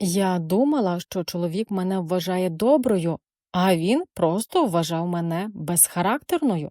Я думала, що чоловік мене вважає доброю, а він просто вважав мене безхарактерною.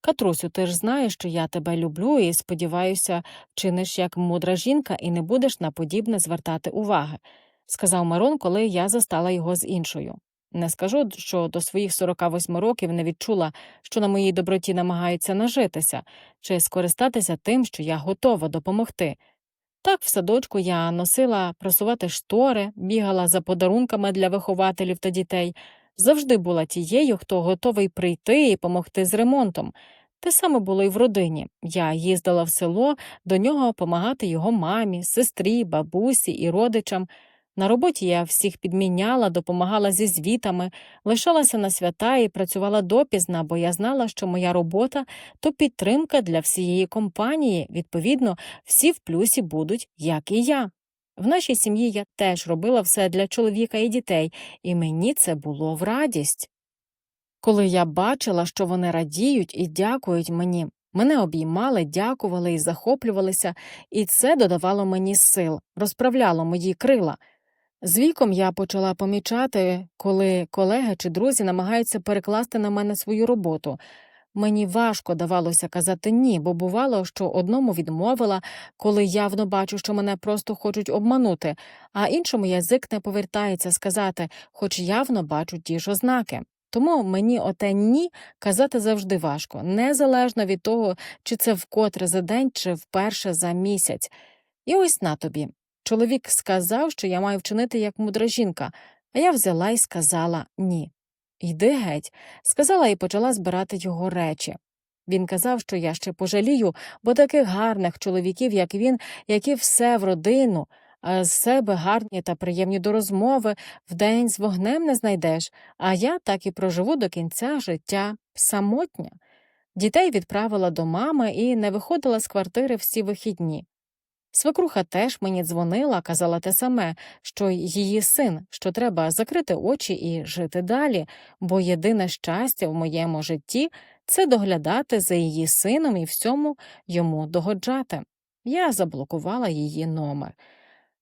Катрусю, ти ж знаєш, що я тебе люблю і сподіваюся, вчиниш як мудра жінка і не будеш на подібне звертати уваги, сказав Мирон, коли я застала його з іншою. Не скажу, що до своїх 48 років не відчула, що на моїй доброті намагаються нажитися чи скористатися тим, що я готова допомогти. Так, в садочку я носила просувати штори, бігала за подарунками для вихователів та дітей, завжди була тією, хто готовий прийти і помогти з ремонтом. Те саме було і в родині. Я їздила в село до нього помагати його мамі, сестрі, бабусі і родичам. На роботі я всіх підміняла, допомагала зі звітами, лишалася на свята і працювала допізна, бо я знала, що моя робота то підтримка для всієї компанії, відповідно, всі в плюсі будуть, як і я. В нашій сім'ї я теж робила все для чоловіка і дітей, і мені це було в радість. Коли я бачила, що вони радіють і дякують мені, мене обіймали, дякували і захоплювалися, і це додавало мені сил, розправляло мої крила. З віком я почала помічати, коли колеги чи друзі намагаються перекласти на мене свою роботу. Мені важко давалося казати ні, бо бувало, що одному відмовила, коли явно бачу, що мене просто хочуть обманути, а іншому язик не повертається сказати, хоч явно бачу ті ж ознаки. Тому мені оте ні казати завжди важко, незалежно від того, чи це вкотре за день, чи вперше за місяць. І ось на тобі. Чоловік сказав, що я маю вчинити як мудра жінка, а я взяла і сказала ні. Йди геть, сказала і почала збирати його речі. Він казав, що я ще пожалію, бо таких гарних чоловіків, як він, які все в родину, з себе гарні та приємні до розмови, вдень з вогнем не знайдеш, а я так і проживу до кінця життя самотня. Дітей відправила до мами і не виходила з квартири всі вихідні. Свекруха теж мені дзвонила, казала те саме, що її син, що треба закрити очі і жити далі, бо єдине щастя в моєму житті це доглядати за її сином і всьому йому догоджати. Я заблокувала її номер.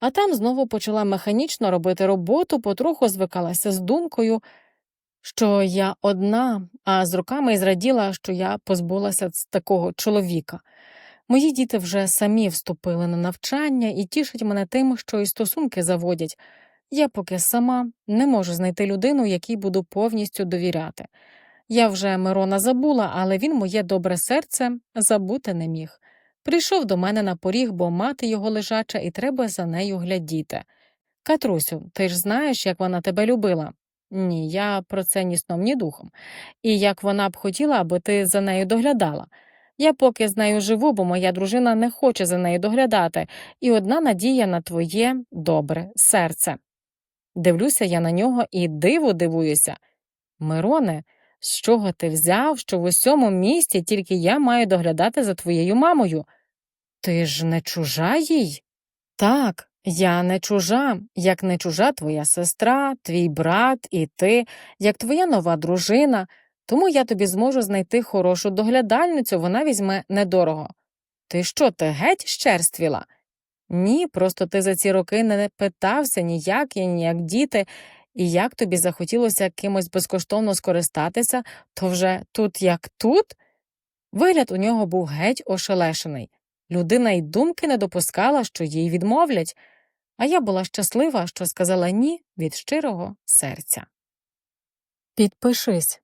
А там знову почала механічно робити роботу, потроху звикалася з думкою, що я одна, а з руками і зраділа, що я позбулася з такого чоловіка. Мої діти вже самі вступили на навчання і тішать мене тим, що і стосунки заводять. Я поки сама не можу знайти людину, якій буду повністю довіряти. Я вже Мирона забула, але він моє добре серце забути не міг. Прийшов до мене на поріг, бо мати його лежача, і треба за нею глядіти. Катрусю, ти ж знаєш, як вона тебе любила? Ні, я про це ні сном, ні духом. І як вона б хотіла, аби ти за нею доглядала. Я поки з нею живу, бо моя дружина не хоче за нею доглядати, і одна надія на твоє добре серце. Дивлюся я на нього і диву дивуюся. Мироне, з чого ти взяв, що в усьому місті тільки я маю доглядати за твоєю мамою? Ти ж не чужа їй? Так, я не чужа, як не чужа твоя сестра, твій брат і ти, як твоя нова дружина. Тому я тобі зможу знайти хорошу доглядальницю, вона візьме недорого. Ти що, ти геть щерствіла? Ні, просто ти за ці роки не питався ніяк я, ні як діти, і як тобі захотілося кимось безкоштовно скористатися, то вже тут як тут? Вигляд у нього був геть ошелешений. Людина й думки не допускала, що їй відмовлять, а я була щаслива, що сказала ні від щирого серця. Підпишись.